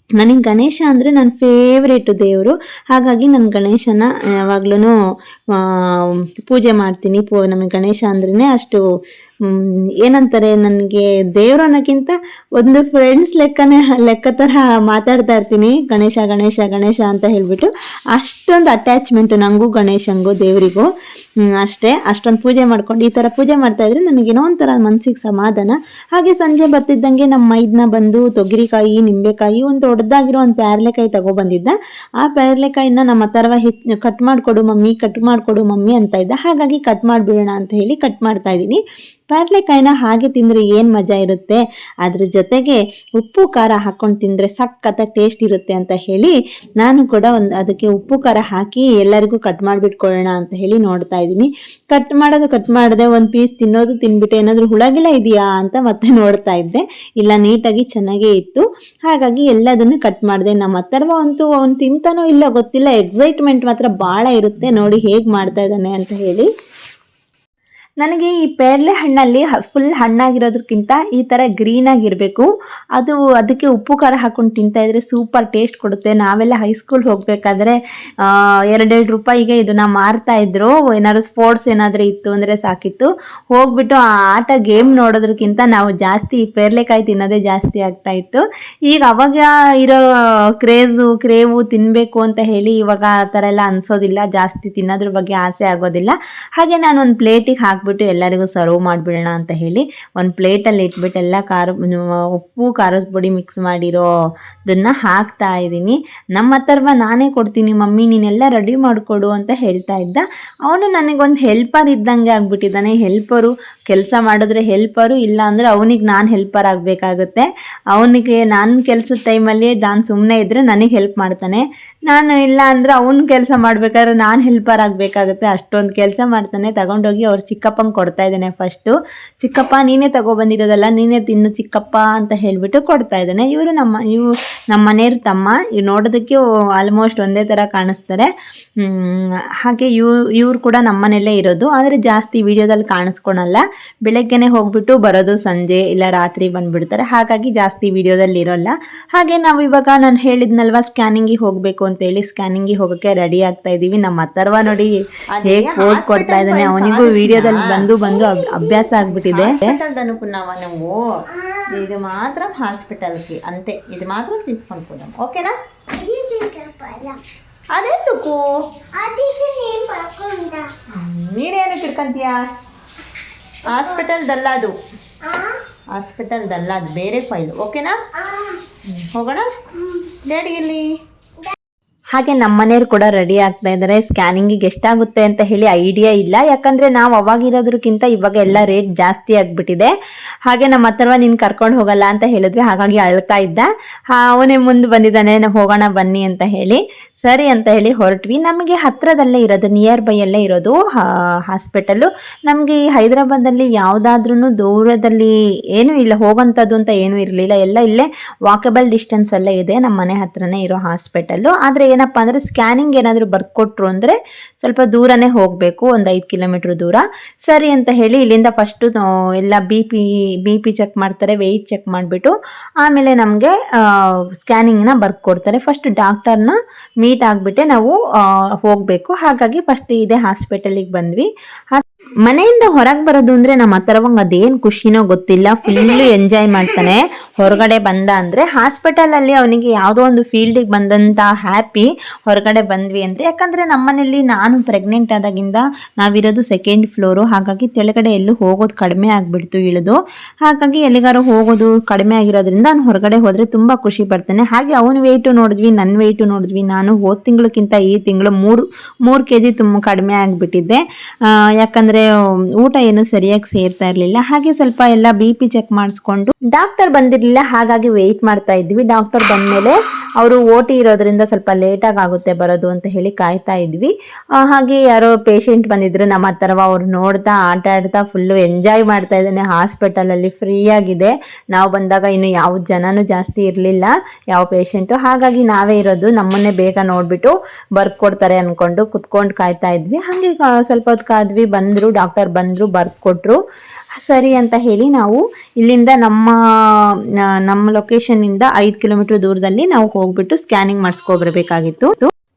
ನನಗೆ ಗಣೇಶ ಅಂದರೆ ನನ್ನ ಫೇವ್ರೇಟು ದೇವರು. ಹಾಗಾಗಿ ನಾನು ಗಣೇಶನ ಯಾವಾಗ್ಲೂ ಪೂಜೆ ಮಾಡ್ತೀನಿ. ಪೂ, ನಮಗೆ ಗಣೇಶ ಅಂದ್ರೇ ಅಷ್ಟು ಏನಂತಾರೆ ನನಗೆ ದೇವ್ರು ಅನ್ನೋಕ್ಕಿಂತ ಒಂದು ಫ್ರೆಂಡ್ಸ್ ಲೆಕ್ಕನೇ, ಲೆಕ್ಕ ಥರ ಮಾತಾಡ್ತಾ ಇರ್ತೀನಿ. ಗಣೇಶ ಗಣೇಶ ಗಣೇಶ ಅಂತ ಹೇಳ್ಬಿಟ್ಟು ಅಷ್ಟೊಂದು ಅಟ್ಯಾಚ್ಮೆಂಟು ನನಗೂ ಗಣೇಶಂಗೂ ದೇವರಿಗೂ. ಅಷ್ಟೇ. ಅಷ್ಟೊಂದು ಪೂಜೆ ಮಾಡ್ಕೊಂಡು ಈ ಥರ ಪೂಜೆ ಮಾಡ್ತಾ ಇದ್ರೆ ನನಗೇನೋ ಒಂಥರ ಮನಸ್ಸಿಗೆ ಸಮಾಧಾನ. ಹಾಗೆ ಸಂಜೆ ಬರ್ತಿದ್ದಂಗೆ ನಮ್ಮ ಮೈದನ್ನ ಬಂದು ತೊಗರಿಕಾಯಿ, ನಿಂಬೆಕಾಯಿ ಒಂದು ದೊಡ್ಡದಾಗಿರೋ ಒಂದು ಪ್ಯಾರ್ಲೆಕಾಯಿ ತಗೊಬಂದಿದ್ದ. ಆ ಪ್ಯಾರ್ಲೆಕಾಯಿನ ನಮ್ಮ ಹೆಚ್ಚು ಕಟ್ ಮಾಡಿಕೊಡು ಮಮ್ಮಿ ಕಟ್ ಮಾಡಿಕೊಡು ಮಮ್ಮಿ ಅಂತ ಇದ್ದ. ಹಾಗಾಗಿ ಕಟ್ ಮಾಡಿಬಿಡೋಣ ಅಂತ ಹೇಳಿ ಕಟ್ ಮಾಡ್ತಾ ಇದ್ದೀನಿ. ಪ್ಯಾರ್ಲೆಕಾಯಿನ ಹಾಗೆ ತಿಂದರೆ ಏನು ಮಜಾ ಇರುತ್ತೆ? ಅದ್ರ ಜೊತೆಗೆ ಉಪ್ಪು, ಖಾರ ಹಾಕ್ಕೊಂಡು ತಿಂದರೆ ಸಖತ್ತ ಟೇಸ್ಟ್ ಇರುತ್ತೆ ಅಂತ ಹೇಳಿ ನಾನು ಕೂಡ ಒಂದು ಅದಕ್ಕೆ ಉಪ್ಪು, ಖಾರ ಹಾಕಿ ಎಲ್ಲರಿಗೂ ಕಟ್ ಮಾಡಿಬಿಟ್ಕೊಳ್ಳೋಣ ಅಂತ ಹೇಳಿ ನೋಡ್ತಾ ಇದ್ದೀನಿ. ಕಟ್ ಮಾಡೋದು ಕಟ್ ಮಾಡಿದೆ ಒಂದು ಪೀಸ್ ತಿನ್ನೋದು ತಿನ್ಬಿಟ್ಟು ಏನಾದರೂ ಹುಳಗಿಲ್ಲ ಇದೆಯಾ ಅಂತ ಮತ್ತೆ ನೋಡ್ತಾ ಇದ್ದೆ. ಇಲ್ಲ, ನೀಟಾಗಿ ಚೆನ್ನಾಗೇ ಇತ್ತು. ಹಾಗಾಗಿ ಎಲ್ಲದನ್ನು ಕಟ್ ಮಾಡಿದೆ. ನಮ್ಮ ಅಥರ್ವ ಅಂತೂ ಅವ್ನು ತಿಂತಾನೋ ಇಲ್ಲ ಗೊತ್ತಿಲ್ಲ. ಎಕ್ಸೈಟ್ಮೆಂಟ್ ಮಾತ್ರ ಭಾಳ ಇರುತ್ತೆ. ನೋಡಿ ಹೇಗೆ ಮಾಡ್ತಾ ಇದ್ದಾನೆ ಅಂತ ಹೇಳಿ. ನನಗೆ ಈ ಪೇರ್ಲೆ ಹಣ್ಣಲ್ಲಿ ಫುಲ್ ಹಣ್ಣಾಗಿರೋದಕ್ಕಿಂತ ಈ ಥರ ಗ್ರೀನ್ ಆಗಿರಬೇಕು. ಅದು ಅದಕ್ಕೆ ಉಪ್ಪು ಖಾರ ಹಾಕೊಂಡು ತಿಂತಾ ಇದ್ರೆ ಸೂಪರ್ ಟೇಸ್ಟ್ ಕೊಡುತ್ತೆ. ನಾವೆಲ್ಲ ಹೈಸ್ಕೂಲ್ ಹೋಗಬೇಕಾದ್ರೆ ಎರಡೆರಡು ರೂಪಾಯಿಗೆ ಇದನ್ನ ಮಾರ್ತಾ ಇದ್ರು. ಏನಾದ್ರು ಸ್ಪೋರ್ಟ್ಸ್ ಏನಾದರೂ ಇತ್ತು ಅಂದರೆ ಸಾಕಿತ್ತು. ಹೋಗ್ಬಿಟ್ಟು ಆ ಆಟ ಗೇಮ್ ನೋಡೋದಕ್ಕಿಂತ ನಾವು ಜಾಸ್ತಿ ಪೇರ್ಲೆಕಾಯಿ ತಿನ್ನೋದೇ ಜಾಸ್ತಿ ಆಗ್ತಾ ಇತ್ತು. ಈಗ ಅವಾಗ ಇರೋ ಕ್ರೇಜು ಕ್ರೇವು ತಿನ್ನಬೇಕು ಅಂತ ಹೇಳಿ ಇವಾಗ ಆ ಥರ ಎಲ್ಲ ಅನ್ಸೋದಿಲ್ಲ. ಜಾಸ್ತಿ ತಿನ್ನೋದ್ರ ಬಗ್ಗೆ ಆಸೆ ಆಗೋದಿಲ್ಲ. ಹಾಗೆ ನಾನು ಒಂದು ಪ್ಲೇಟಿಗೆ ಹಾಕ್ಬಿಟ್ಟು ಎಲ್ಲರಿಗೂ ಸರ್ವ್ ಮಾಡಿಬಿಡೋಣ ಅಂತ ಹೇಳಿ ಒಂದು ಪ್ಲೇಟಲ್ಲಿ ಇಟ್ಬಿಟ್ಟು ಎಲ್ಲ ಖಾರ ಉಪ್ಪು, ಖಾರದ ಪುಡಿ ಮಿಕ್ಸ್ ಮಾಡಿರೋ ಅದನ್ನು ಹಾಕ್ತಾ ಇದ್ದೀನಿ. ನಮ್ಮ ಹತ್ರವ ನಾನೇ ಕೊಡ್ತೀನಿ ಮಮ್ಮಿ, ನೀನೆಲ್ಲ ರೆಡಿ ಮಾಡಿಕೊಡು ಅಂತ ಹೇಳ್ತಾ ಇದ್ದ. ಅವನು ನನಗೊಂದು ಹೆಲ್ಪರ್ ಇದ್ದಂಗೆ ಆಗ್ಬಿಟ್ಟಿದ್ದಾನೆ. ಹೆಲ್ಪರು ಕೆಲಸ ಮಾಡಿದ್ರೆ ಹೆಲ್ಪರು ಇಲ್ಲ ಅಂದರೆ ಅವನಿಗೆ ನಾನು ಹೆಲ್ಪರ್ ಆಗಬೇಕಾಗುತ್ತೆ. ಅವನಿಗೆ ನಾನು ಕೆಲಸದ ಟೈಮಲ್ಲಿ ನಾನು ಸುಮ್ಮನೆ ಇದ್ದರೆ ನನಗೆ ಹೆಲ್ಪ್ ಮಾಡ್ತಾನೆ. ನಾನು ಇಲ್ಲ ಅಂದರೆ ಅವನು ಕೆಲಸ ಮಾಡಬೇಕಾದ್ರೆ ನಾನು ಹೆಲ್ಪರ್ ಆಗಬೇಕಾಗುತ್ತೆ. ಅಷ್ಟೊಂದು ಕೆಲಸ ಮಾಡ್ತಾನೆ. ತಗೊಂಡೋಗಿ ಅವ್ರ ಚಿಕ್ಕಪ್ಪಂಗೆ ಕೊಡ್ತಾ ಇದ್ದಾನೆ ಫಸ್ಟು ಚಿಕ್ಕಪ್ಪ ನೀನೇ ತಗೊಬಂದಿರೋದಲ್ಲ ನೀನೇ ತಿನ್ನು ಚಿಕ್ಕಪ್ಪ ಅಂತ ಹೇಳಿಬಿಟ್ಟು ಕೊಡ್ತಾ ಇದ್ದಾನೆ. ಇವರು ನಮ್ಮ ಇವು ನಮ್ಮ ಮನೆಯವ್ರು ತಮ್ಮ. ಇವ್ ನೋಡೋದಕ್ಕೆ ಆಲ್ಮೋಸ್ಟ್ ಒಂದೇ ಥರ ಕಾಣಿಸ್ತಾರೆ. ಹಾಗೆ ಇವ್ ಇವ್ರು ಕೂಡ ನಮ್ಮ ಮನೆಯಲ್ಲೇ ಇರೋದು. ಆದರೆ ಜಾಸ್ತಿ ವಿಡಿಯೋದಲ್ಲಿ ಕಾಣಿಸ್ಕೊಳಲ್ಲ. ಬೆಳಗ್ಗೆನೇ ಹೋಗ್ಬಿಟ್ಟು ಬರೋದು ಸಂಜೆ ಇಲ್ಲ ರಾತ್ರಿ ಬಂದ್ಬಿಡ್ತಾರೆ. ಹಾಗಾಗಿ ಜಾಸ್ತಿ ವಿಡಿಯೋದಲ್ಲಿ ಇರೋಲ್ಲ. ಹಾಗೆ ನಾವು ಇವಾಗ ನಾನು ಹೇಳಿದ್ನಲ್ವಾ ಸ್ಕ್ಯಾನಿಂಗಿಗೆ ಹೋಗಬೇಕು ಅಂತ ಹೇಳಿ ಸ್ಕ್ಯಾನಿಂಗಿಗೆ ಹೋಗೋಕ್ಕೆ ರೆಡಿ ಆಗ್ತಾ ಇದ್ದೀವಿ ನಮ್ಮ ಅಥರ್ವ ನೋಡಿ ಹೇಗೆ ಪೋಸ್ ಕೊಡ್ತಾ ಇದ್ದಾನೆ ಅವನಿಗೂ ವಿಡಿಯೋದಲ್ಲಿ ಬಂದು ಬಂದು ಅಭ್- ಅಭ್ಯಾಸ ಆಗ್ಬಿಟ್ಟಿದೆ అనుకున్నావా నువ్వు ఇది మాత్రం హాస్పిటల్కి అంతే ఇది మాత్రం తీసుకొని పోదాం ఓకేనా అది చిన్నపల్ల అదెందుకు అది నేను పడుకుంటా ನೀನೇನು ಕಿಡ್ಕಂತೀಯ ಹಾಸ್ಪಿಟಲ್ದಲ್ಲ ಅದು ಹಾಸ್ಪಿಟಲ್ದಲ್ಲ ಅದು ಬೇರೆ ಫೈಲ್ ಓಕೆನಾ ಹ್ಮ್, ಹೋಗೋಣ ಡ್ಯಾಡಿಗೆಲ್ಲಿ ಹಾಗೆ ನಮ್ಮ ಮನೆಯವ್ರು ಕೂಡ ರೆಡಿ ಆಗ್ತಾ ಇದ್ದಾರೆ ಸ್ಕ್ಯಾನಿಂಗಿಗೆ ಎಷ್ಟಾಗುತ್ತೆ ಅಂತ ಹೇಳಿ ಐಡಿಯಾ ಇಲ್ಲ. ಯಾಕಂದ್ರೆ ನಾವು ಅವಾಗಿರೋದಕ್ಕಿಂತ ಇವಾಗ ಎಲ್ಲ ರೇಟ್ ಜಾಸ್ತಿ ಆಗಿಬಿಟ್ಟಿದೆ. ಹಾಗೆ ನಮ್ಮ ಹತ್ರವ ನೀನು ಕರ್ಕೊಂಡು ಹೋಗಲ್ಲ ಅಂತ ಹೇಳಿದ್ವಿ. ಹಾಗಾಗಿ ಅಳ್ತಾ ಇದ್ದ. ಅವನೇ ಮುಂದೆ ಬಂದಿದ್ದಾನೆ. ಹೋಗೋಣ ಬನ್ನಿ ಅಂತ ಹೇಳಿ. ಸರಿ ಅಂತ ಹೇಳಿ ಹೊರಟ್ವಿ. ನಮಗೆ ಹತ್ರದಲ್ಲೇ ಇರೋದು ನಿಯರ್ ಬೈ ಅಲ್ಲೇ ಇರೋದು ಹಾಸ್ಪಿಟಲ್ಲು ನಮಗೆ ಈ ಹೈದರಾಬಾದಲ್ಲಿ ಯಾವುದಾದ್ರೂ ದೂರದಲ್ಲಿ ಏನೂ ಇಲ್ಲ ಹೋಗೋಂಥದ್ದು ಅಂತ ಏನೂ ಇರಲಿಲ್ಲ. ಎಲ್ಲ ಇಲ್ಲೇ ವಾಕಬಲ್ ಡಿಸ್ಟೆನ್ಸ್ ಅಲ್ಲೇ ಇದೆ ನಮ್ಮ ಮನೆ ಹತ್ರನೇ ಇರೋ ಹಾಸ್ಪಿಟಲ್ಲು ಆದರೆ ಏನಪ್ಪ ಅಂದರೆ ಸ್ಕ್ಯಾನಿಂಗ್ ಏನಾದರೂ ಬರ್ಕೊಟ್ರು ಅಂದರೆ ಸ್ವಲ್ಪ ದೂರನೇ ಹೋಗಬೇಕು, ಒಂದು ಐದು ಕಿಲೋಮೀಟ್ರ್ ದೂರ. ಸರಿ ಅಂತ ಹೇಳಿ ಇಲ್ಲಿಂದ ಫಸ್ಟು ಎಲ್ಲ B P B P check ಮಾಡ್ತಾರೆ ವೆಯ್ಟ್ ಚೆಕ್ ಮಾಡಿಬಿಟ್ಟು ಆಮೇಲೆ ನಮಗೆ ಸ್ಕ್ಯಾನಿಂಗ್ನ ಬರ್ಕೊಡ್ತಾರೆ ಫಸ್ಟ್ ಡಾಕ್ಟರ್ನ ಮೀಟ್ ಆಗಿಬಿಟ್ಟೆ ನಾವು ಹೋಗಬೇಕು. ಹಾಗಾಗಿ ಫಸ್ಟ್ ಇದೇ ಹಾಸ್ಪಿಟಲಿಗೆ ಬಂದ್ವಿ. ಮನೆಯಿಂದ ಹೊರಗೆ ಬರೋದು ಅಂದ್ರೆ ನಮ್ಮ ಹತ್ರವಂಗ ಅದೇನ್ ಖುಷಿನೋ ಗೊತ್ತಿಲ್ಲ. ಫುಲ್ ಎಂಜಾಯ್ ಮಾಡ್ತಾನೆ. ಹೊರಗಡೆ ಬಂದ ಅಂದ್ರೆ ಹಾಸ್ಪಿಟಲ್ ಅಲ್ಲಿ ಅವನಿಗೆ ಯಾವುದೋ ಒಂದು ಫೀಲ್ಡಿಗೆ ಬಂದಂತ ಹ್ಯಾಪಿ ಹೊರಗಡೆ ಬಂದ್ವಿ ಅಂದ್ರೆ. ಯಾಕಂದ್ರೆ ನಮ್ಮನೇಲಿ ನಾನು ಪ್ರೆಗ್ನೆಂಟ್ ಆದಾಗಿಂದ ನಾವಿರೋದು ಸೆಕೆಂಡ್ ಫ್ಲೋರು ಹಾಗಾಗಿ ತೆಳಗಡೆ ಎಲ್ಲೂ ಹೋಗೋದು ಕಡಿಮೆ ಆಗ್ಬಿಡ್ತು ಇಳಿದು. ಹಾಗಾಗಿ ಎಲ್ಲಿಗಾರು ಹೋಗೋದು ಕಡಿಮೆ ಆಗಿರೋದ್ರಿಂದ ನಾನು ಹೊರಗಡೆ ಹೋದ್ರೆ ತುಂಬಾ ಖುಷಿ ಪಡ್ತಾನೆ. ಹಾಗೆ ಅವನ ವೆಯ್ಟು ನೋಡಿದ್ವಿ ನನ್ನ ವೆಯ್ಟು ನೋಡಿದ್ವಿ. ನಾನು ಹೋದ ತಿಂಗಳಕ್ಕಿಂತ ಈ ತಿಂಗಳು ಮೂರು ಮೂರು ಕೆ ಜಿ ತುಂಬ ಕಡಿಮೆ ಆಗಿಬಿಟ್ಟಿದ್ದೆ. ಯಾಕಂದರೆ ಊಟ ಏನು ಸರಿಯಾಗಿ ಸೇರ್ತಾ ಇರಲಿಲ್ಲ. ಹಾಗೆ ಸ್ವಲ್ಪ ಎಲ್ಲ ಬಿ ಪಿ ಚೆಕ್ ಮಾಡಿಸ್ಕೊಂಡು ಡಾಕ್ಟರ್ ಬಂದಿರಲಿಲ್ಲ, ಹಾಗಾಗಿ ವೆಯ್ಟ್ ಮಾಡ್ತಾ ಇದ್ವಿ. ಡಾಕ್ಟರ್ ಬಂದಮೇಲೆ ಅವರು ಓಟಿ ಇರೋದ್ರಿಂದ ಸ್ವಲ್ಪ ಲೇಟಾಗಿ ಆಗುತ್ತೆ ಬರೋದು ಅಂತ ಹೇಳಿ ಕಾಯ್ತಾ ಇದ್ವಿ. ಹಾಗೆ ಯಾರೋ ಪೇಷಂಟ್ ಬಂದಿದ್ರು, ನಮ್ಮ ಹತ್ರವ ಅವ್ರು ನೋಡ್ತಾ ಆಟ ಆಡ್ತಾ ಫುಲ್ಲು ಎಂಜಾಯ್ ಮಾಡ್ತಾ ಇದ್ದಾನೆ ಹಾಸ್ಪಿಟಲಲ್ಲಿ ಫ್ರೀಯಾಗಿದೆ ನಾವು ಬಂದಾಗ ಇನ್ನು ಯಾವ ಜನನೂ ಜಾಸ್ತಿ ಇರಲಿಲ್ಲ, ಯಾವ ಪೇಷಂಟು ಹಾಗಾಗಿ ನಾವೇ ಇರೋದು, ನಮ್ಮನ್ನೇ ಬೇಗ ನೋಡಿಬಿಟ್ಟು ಬರ್ಕೊಡ್ತಾರೆ ಅಂದ್ಕೊಂಡು ಕುತ್ಕೊಂಡು ಕಾಯ್ತಾ ಇದ್ವಿ. ಹಾಗೆ ಸ್ವಲ್ಪ ಹೊತ್ತು ಕಾದ್ವಿ, ಬಂದರು ಡಾಕ್ಟರ್ ಬಂದರು ಬರ್ಕೊಟ್ರು ಸರಿ ಅಂತ ಹೇಳಿ ನಾವು ಇಲ್ಲಿಂದ ನಮ್ಮ ನಮ್ಮ ಲೊಕೇಶನ್ನಿಂದ ಐದು ಕಿಲೋಮೀಟರ್ ದೂರದಲ್ಲಿ ನಾವು ಹೋಗ್ಬಿಟ್ಟು ಸ್ಕ್ಯಾನಿಂಗ್ ಮಾಡಿಸ್ಕೊಬರ್ಬೇಕಾಗಿತ್ತು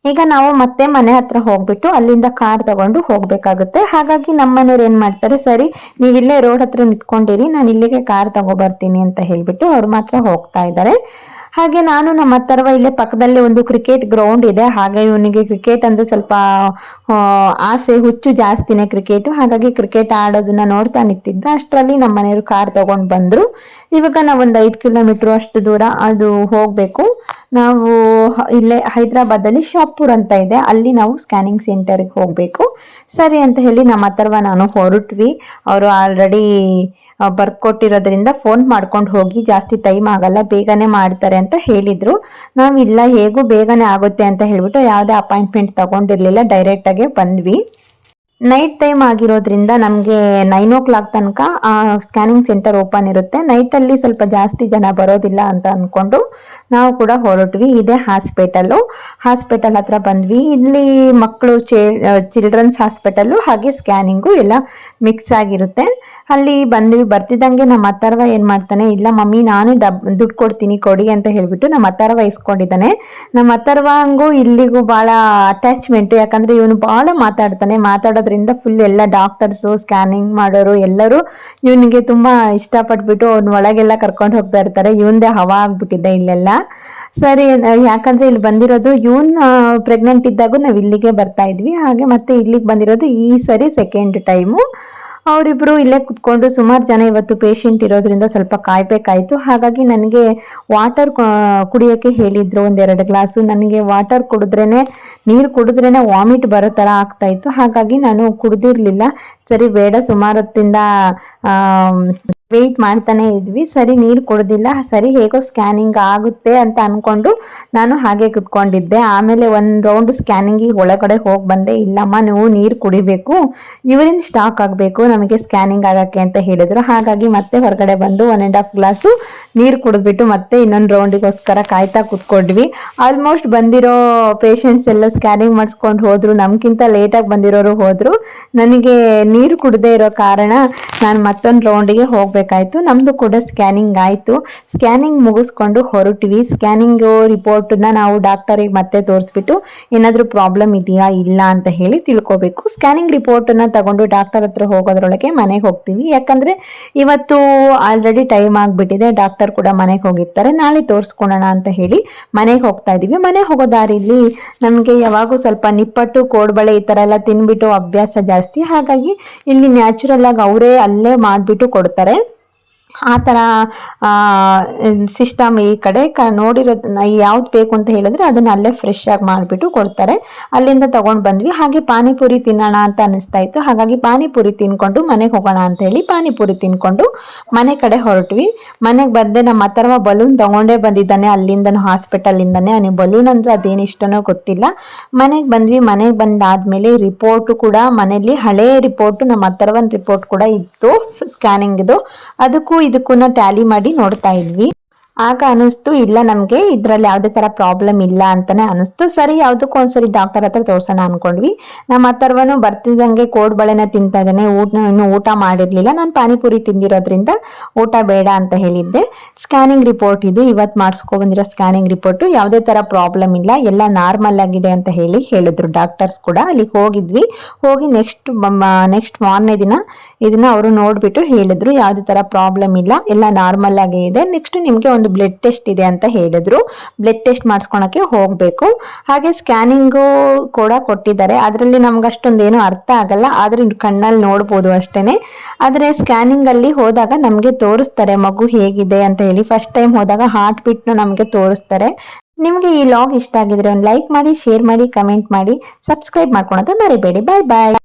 ಈಗ ನಾವು ಮತ್ತೆ ಮನೆ ಹತ್ರ ಹೋಗ್ಬಿಟ್ಟು ಅಲ್ಲಿಂದ ಕಾರ್ ತಗೊಂಡು ಹೋಗ್ಬೇಕಾಗುತ್ತೆ. ಹಾಗಾಗಿ ನಮ್ಮ ಮನೆಯವ್ರು ಏನ್ ಮಾಡ್ತಾರೆ, ಸರಿ, ನೀವು ಇಲ್ಲೇ ರೋಡ್ ಹತ್ರ ನಿಂತ್ಕೊಂಡಿರಿ, ನಾನು ಇಲ್ಲಿಗೆ ಕಾರ್ ತಗೋಬರ್ತೀನಿ ಅಂತ ಹೇಳ್ಬಿಟ್ಟು ಅವ್ರು ಮಾತ್ರ ಹೋಗ್ತಾ ಇದ್ದಾರೆ. ಹಾಗೆ ನಾನು ನಮ್ಮ ಹತ್ರವ ಇಲ್ಲೇ ಪಕ್ಕದಲ್ಲಿ ಒಂದು ಕ್ರಿಕೆಟ್ ಗ್ರೌಂಡ್ ಇದೆ. ಹಾಗೆ ಇವನಿಗೆ ಕ್ರಿಕೆಟ್ ಅಂದ್ರೆ ಸ್ವಲ್ಪ ಆಸೆ ಹುಚ್ಚು ಜಾಸ್ತಿನೇ ಕ್ರಿಕೆಟ್ ಹಾಗಾಗಿ ಕ್ರಿಕೆಟ್ ಆಡೋದನ್ನ ನೋಡ್ತಾ ನಿಂತಿದ್ದ. ಅಷ್ಟರಲ್ಲಿ ನಮ್ಮ ಮನೆಯವರು ಕಾರ್ ತಗೊಂಡು ಬಂದ್ರು. ಇವಾಗ ನಾವು ಒಂದು ಐದು ಕಿಲೋಮೀಟರ್ ಅಷ್ಟು ದೂರ ಅದು ಹೋಗಬೇಕು. ನಾವು ಇಲ್ಲೇ ಇಲ್ಲೇ ಹೈದರಾಬಾದಲ್ಲಿ ಶಾಪುರ್ ಅಂತ ಇದೆ. ಅಲ್ಲಿ ನಾವು ಸ್ಕ್ಯಾನಿಂಗ್ ಸೆಂಟರ್ಗೆ ಹೋಗಬೇಕು. ಸರಿ ಅಂತ ಹೇಳಿ ನಮ್ಮ ಹತ್ರವ ನಾನು ಹೊರಟ್ವಿ. ಅವರು ಆಲ್ರೆಡಿ ಬರ್ಕೊಟ್ಟಿರೋದ್ರಿಂದ ಫೋನ್ ಮಾಡ್ಕೊಂಡು ಹೋಗಿ ಜಾಸ್ತಿ ಟೈಮ್ ಆಗಲ್ಲ, ಬೇಗನೆ ಮಾಡ್ತಾರೆ ಅಂತ ಹೇಳಿದ್ರು. ನಾವಿಲ್ಲ, ಹೇಗೂ ಬೇಗನೆ ಆಗುತ್ತೆ ಅಂತ ಹೇಳಿಬಿಟ್ಟು ಯಾವುದೇ ಅಪಾಯಿಂಟ್ಮೆಂಟ್ ತಗೊಂಡಿರಲಿಲ್ಲ ಡೈರೆಕ್ಟಾಗೆ ಬಂದ್ವಿ. ನೈಟ್ ಟೈಮ್ ಆಗಿರೋದ್ರಿಂದ ನಮಗೆ ನೈನ್ ಓ ಕ್ಲಾಕ್ ತನಕ ಸ್ಕ್ಯಾನಿಂಗ್ ಸೆಂಟರ್ ಓಪನ್ ಇರುತ್ತೆ. ನೈಟಲ್ಲಿ ಸ್ವಲ್ಪ ಜಾಸ್ತಿ ಜನ ಬರೋದಿಲ್ಲ ಅಂತ ಅಂದ್ಕೊಂಡು ನಾವು ಕೂಡ ಹೊರಟ್ವಿ. ಇದೇ ಹಾಸ್ಪಿಟಲ್ಲು ಹಾಸ್ಪಿಟಲ್ ಹತ್ರ ಬಂದ್ವಿ. ಇಲ್ಲಿ ಮಕ್ಕಳು ಚಿಲ್ಡ್ರನ್ಸ್ ಹಾಸ್ಪಿಟಲ್ಲು ಹಾಗೆ ಸ್ಕ್ಯಾನಿಂಗು ಎಲ್ಲ ಮಿಕ್ಸ್ ಆಗಿರುತ್ತೆ. ಅಲ್ಲಿ ಬಂದ್ವಿ. ಬರ್ತಿದ್ದಂಗೆ ನಮ್ಮ ಅಥರ್ವ ಏನು ಮಾಡ್ತಾನೆ, ಇಲ್ಲ ಮಮ್ಮಿ ನಾನೇ ಡಬ್, ದುಡ್ಡು ಕೊಡ್ತೀನಿ, ಕೊಡಿ ಅಂತ ಹೇಳ್ಬಿಟ್ಟು ನಮ್ಮ ಅತ್ತರವ ಇಸ್ಕೊಂಡಿದ್ದಾನೆ. ನಮ್ಮ ಅತ್ತರ್ವಂಗೂ ಇಲ್ಲಿಗೂ ಭಾಳ ಅಟ್ಯಾಚ್ಮೆಂಟು ಯಾಕಂದರೆ ಇವನು ಭಾಳ ಮಾತಾಡ್ತಾನೆ. ಮಾತಾಡೋದ್ರಿಂದ ಫುಲ್ ಎಲ್ಲ ಡಾಕ್ಟರ್ಸು ಸ್ಕ್ಯಾನಿಂಗ್ ಮಾಡೋರು ಎಲ್ಲರೂ ಇವನಿಗೆ ತುಂಬಾ ಇಷ್ಟಪಟ್ಬಿಟ್ಟು ಅವ್ನ ಒಳಗೆಲ್ಲ ಕರ್ಕೊಂಡು ಹೋಗ್ತಾ ಇರ್ತಾರೆ. ಇವಂದೇ ಹವಾ ಆಗ್ಬಿಟ್ಟಿದೆ ಇಲ್ಲೆಲ್ಲ. ಸರಿ, ಯಾಕಂದ್ರೆ ಇಲ್ಲಿ ಬಂದಿರೋದು ಇವನ್ ಪ್ರೆಗ್ನೆಂಟ್ ಇದ್ದಾಗೂ ನಾವು ಇಲ್ಲಿಗೆ ಬರ್ತಾ ಇದ್ವಿ. ಹಾಗೆ ಮತ್ತೆ ಇಲ್ಲಿಗೆ ಬಂದಿರೋದು ಈ ಸರಿ ಸೆಕೆಂಡ್ ಟೈಮು ಅವರಿಬ್ರು ಇಲ್ಲೇ ಕುತ್ಕೊಂಡು ಸುಮಾರು ಜನ ಇವತ್ತು ಪೇಷಂಟ್ ಇರೋದ್ರಿಂದ ಸ್ವಲ್ಪ ಕಾಯ್ಬೇಕಾಯ್ತು. ಹಾಗಾಗಿ ನನಗೆ ವಾಟರ್ ಕುಡಿಯೋಕ್ಕೆ ಹೇಳಿದ್ರು ಒಂದೆರಡು ಗ್ಲಾಸು ನನಗೆ ವಾಟರ್ ಕುಡಿದ್ರೇನೆ, ನೀರು ಕುಡಿದ್ರೇನೆ ವಾಮಿಟ್ ಬರೋ ಥರ ಆಗ್ತಾಯಿತ್ತು ಹಾಗಾಗಿ ನಾನು ಕುಡ್ದಿರ್ಲಿಲ್ಲ. ಸರಿ, ಬೇಡ ಸುಮಾರು ಹೊತ್ತಿಂದ ವೆಯ್ಟ್ ಮಾಡ್ತಾನೆ ಇದ್ವಿ. ಸರಿ, ನೀರು ಕುಡ್ದಿಲ್ಲ. ಸರಿ, ಹೇಗೋ ಸ್ಕ್ಯಾನಿಂಗ್ ಆಗುತ್ತೆ ಅಂತ ಅನ್ಕೊಂಡು ನಾನು ಹಾಗೆ ಕುತ್ಕೊಂಡಿದ್ದೆ. ಆಮೇಲೆ ಒಂದು ರೌಂಡ್ ಸ್ಕ್ಯಾನಿಂಗಿಗೆ ಒಳಗಡೆ ಹೋಗಿ ಬಂದೆ. ಇಲ್ಲಮ್ಮ, ನೀವು ನೀರು ಕುಡಿಬೇಕು. ಯೂರಿನ್ ಸ್ಟಾಕ್ ಆಗಬೇಕು ನಮಗೆ ಸ್ಕ್ಯಾನಿಂಗ್ ಆಗೋಕ್ಕೆ ಅಂತ ಹೇಳಿದ್ರು. ಹಾಗಾಗಿ ಮತ್ತೆ ಹೊರಗಡೆ ಬಂದು ಒನ್ ಆ್ಯಂಡ್ ಹಾಫ್ ಗ್ಲಾಸು ನೀರು ಕುಡಿದ್ಬಿಟ್ಟು ಮತ್ತೆ ಇನ್ನೊಂದು ರೌಂಡಿಗೋಸ್ಕರ ಕಾಯ್ತಾ ಕುತ್ಕೊಂಡ್ವಿ. ಆಲ್ಮೋಸ್ಟ್ ಬಂದಿರೋ ಪೇಷಂಟ್ಸ್ ಎಲ್ಲ ಸ್ಕ್ಯಾನಿಂಗ್ ಮಾಡಿಸ್ಕೊಂಡು ಹೋದರು. ನಮ್ಗಿಂತ ಲೇಟಾಗಿ ಬಂದಿರೋರು ಹೋದರು. ನನಗೆ ಕುಡದೇ ಇರೋ ಕಾರಣ ನಾನು ಮತ್ತೊಂದು ರೌಂಡಿಗೆ ಹೋಗ್ಬೇಕಾಯ್ತು. ನಮ್ದು ಕೂಡ ಸ್ಕ್ಯಾನಿಂಗ್ ಆಯಿತು. ಸ್ಕ್ಯಾನಿಂಗ್ ಮುಗಿಸ್ಕೊಂಡು ಹೊರಟ್ವಿ. ಸ್ಕ್ಯಾನಿಂಗ್ ರಿಪೋರ್ಟನ್ನ ನಾವು ಡಾಕ್ಟರಿಗೆ ಮತ್ತೆ ತೋರಿಸ್ಬಿಟ್ಟು ಏನಾದರೂ ಪ್ರಾಬ್ಲಮ್ ಇದೆಯಾ, ಇಲ್ಲ ಅಂತ ಹೇಳಿ ತಿಳ್ಕೋಬೇಕು. ಸ್ಕ್ಯಾನಿಂಗ್ ರಿಪೋರ್ಟನ್ನು ತಗೊಂಡು ಡಾಕ್ಟರ್ ಹತ್ರ ಹೋಗೋದ್ರೊಳಗೆ ಮನೆಗೆ ಹೋಗ್ತೀವಿ. ಯಾಕಂದರೆ ಇವತ್ತು ಆಲ್ರೆಡಿ ಟೈಮ್ ಆಗಿಬಿಟ್ಟಿದೆ. ಡಾಕ್ಟರ್ ಕೂಡ ಮನೆಗೆ ಹೋಗಿರ್ತಾರೆ. ನಾಳೆ ತೋರಿಸ್ಕೊಳೋಣ ಅಂತ ಹೇಳಿ ಮನೆಗೆ ಹೋಗ್ತಾ ಇದ್ದೀವಿ ಮನೆ ಹೋಗೋ ದಾರಿಲಿ ನಮಗೆ ಯಾವಾಗೂ ಸ್ವಲ್ಪ ನಿಪ್ಪಟ್ಟು, ಕೋಡ್ಬಳೆ ಈ ಥರ ಎಲ್ಲ ತಿನ್ಬಿಟ್ಟು ಅಭ್ಯಾಸ ಜಾಸ್ತಿ. ಹಾಗಾಗಿ ಇಲ್ಲಿ ನ್ಯಾಚುರಲ್ ಆಗಿ ಅವರೇ ಅಲ್ಲೇ ಮಾಡಿಬಿಟ್ಟು ಕೊಡ್ತಾರೆ. ಆ ಥರ ಸಿಸ್ಟಮ್ ಈ ಕಡೆ ಕ ನೋಡಿರೋದನ್ನ ಯಾವ್ದು ಬೇಕು ಅಂತ ಹೇಳಿದ್ರೆ ಅದನ್ನ ಅಲ್ಲೇ ಫ್ರೆಶ್ ಆಗಿ ಮಾಡಿಬಿಟ್ಟು ಕೊಡ್ತಾರೆ. ಅಲ್ಲಿಂದ ತಗೊಂಡು ಬಂದ್ವಿ. ಹಾಗೆ ಪಾನಿಪುರಿ ತಿನ್ನೋಣ ಅಂತ ಅನಿಸ್ತಾ ಇತ್ತು. ಹಾಗಾಗಿ ಪಾನಿಪುರಿ ತಿನ್ಕೊಂಡು ಮನೆಗೆ ಹೋಗೋಣ ಅಂತ ಹೇಳಿ ಪಾನಿಪುರಿ ತಿನ್ಕೊಂಡು ಮನೆ ಕಡೆ ಹೊರಟ್ವಿ. ಮನೆಗೆ ಬಂದೆ ನಮ್ಮ ಹತ್ರವ ಬಲೂನ್ ತಗೊಂಡೇ ಬಂದಿದ್ದಾನೆ. ಅಲ್ಲಿಂದನೂ ಹಾಸ್ಪಿಟಲಿಂದನೇ. ಅವನಿಗೆ ಬಲೂನ್ ಅಂದ್ರೆ ಅದೇನು ಇಷ್ಟನೋ ಗೊತ್ತಿಲ್ಲ. ಮನೆಗೆ ಬಂದ್ವಿ. ಮನೆಗೆ ಬಂದಾದ್ಮೇಲೆ ರಿಪೋರ್ಟ್ ಕೂಡ ಮನೇಲಿ ಹಳೆ ರಿಪೋರ್ಟ್ ನಮ್ಮ ಒಂದು ರಿಪೋರ್ಟ್ ಕೂಡ ಇತ್ತು. ಸ್ಕ್ಯಾನಿಂಗ್ ಇದು. ಅದಕ್ಕೂ ಇದಕ್ಕೂ ಟ್ಯಾಲಿ ಮಾಡಿ ನೋಡ್ತಾ ಇದ್ವಿ. ಆಗ ಅನಿಸ್ತು ಇಲ್ಲ ನಮಗೆ ಇದರಲ್ಲಿ ಯಾವುದೇ ಥರ ಪ್ರಾಬ್ಲಮ್ ಇಲ್ಲ ಅಂತಾನೆ ಅನಿಸ್ತು ಸರಿ, ಯಾವುದಕ್ಕೂ ಒಂದ್ಸರಿ ಡಾಕ್ಟರ್ ಹತ್ರ ತೋರ್ಸೋಣ ಅನ್ಕೊಂಡ್ವಿ. ನಮ್ಮ ತರವನು ಬರ್ತಿದ್ದಂಗೆ ಕೋಡ್ ಬಳೆನ ತಿಂತಾ ಇದ್ದಾನೆ. ಊಟ ಇನ್ನೂ ಊಟ ಮಾಡಿರ್ಲಿಲ್ಲ. ನಾನು ಪಾನಿಪುರಿ ತಿಂದಿರೋದ್ರಿಂದ ಊಟ ಬೇಡ ಅಂತ ಹೇಳಿದ್ದೆ. ಸ್ಕ್ಯಾನಿಂಗ್ ರಿಪೋರ್ಟ್ ಇದು. ಇವತ್ತು ಮಾಡಿಸ್ಕೊ ಬಂದಿರೋ ಸ್ಕ್ಯಾನಿಂಗ್ ರಿಪೋರ್ಟು ಯಾವುದೇ ಥರ ಪ್ರಾಬ್ಲಮ್ ಇಲ್ಲ. ಎಲ್ಲ ನಾರ್ಮಲ್ ಆಗಿದೆ ಅಂತ ಹೇಳಿ ಹೇಳಿದ್ರು ಡಾಕ್ಟರ್ಸ್ ಕೂಡ. ಅಲ್ಲಿಗೆ ಹೋಗಿದ್ವಿ. ಹೋಗಿ ನೆಕ್ಸ್ಟ್ ನೆಕ್ಸ್ಟ್ ಮಾರ್ನೇ ದಿನ ಇದನ್ನ ಅವರು ನೋಡ್ಬಿಟ್ಟು ಹೇಳಿದ್ರು. ಯಾವುದೇ ಥರ ಪ್ರಾಬ್ಲಮ್ ಇಲ್ಲ. ಎಲ್ಲ ನಾರ್ಮಲ್ ಆಗೇ ಇದೆ. ನೆಕ್ಸ್ಟ್ ನಿಮಗೆ ಒಂದು ಬ್ಲಡ್ ಟೆಸ್ಟ್ ಇದೆ ಅಂತ ಹೇಳಿದ್ರು. ಬ್ಲಡ್ ಟೆಸ್ಟ್ ಮಾಡಿಸ್ಕೊಳಕ್ಕೆ ಹೋಗಬೇಕು. ಹಾಗೆ ಸ್ಕ್ಯಾನಿಂಗು ಕೂಡ ಕೊಟ್ಟಿದ್ದಾರೆ. ಅದರಲ್ಲಿ ನಮ್ಗೆ ಅಷ್ಟೊಂದು ಏನು ಅರ್ಥ ಆಗಲ್ಲ. ಆದರೆ ಕಣ್ಣಲ್ಲಿ ನೋಡ್ಬೋದು ಅಷ್ಟೇನೆ. ಆದರೆ ಸ್ಕ್ಯಾನಿಂಗ್ ಅಲ್ಲಿ ಹೋದಾಗ ನಮಗೆ ತೋರಿಸ್ತಾರೆ, ಮಗು ಹೇಗಿದೆ ಅಂತ ಹೇಳಿ. ಫಸ್ಟ್ ಟೈಮ್ ಹೋದಾಗ ಹಾರ್ಟ್ ಬಿಟ್ನು ನಮಗೆ ತೋರಿಸ್ತಾರೆ. ನಿಮಗೆ ಈ ಲಾಗ್ ಇಷ್ಟ ಆಗಿದ್ರೆ ಒಂದು ಲೈಕ್ ಮಾಡಿ ಶೇರ್ ಮಾಡಿ ಕಮೆಂಟ್ ಮಾಡಿ ಸಬ್ಸ್ಕ್ರೈಬ್ ಮಾಡ್ಕೊಳೋದು ಮರಿಬೇಡಿ. ಬಾಯ್ ಬಾಯ್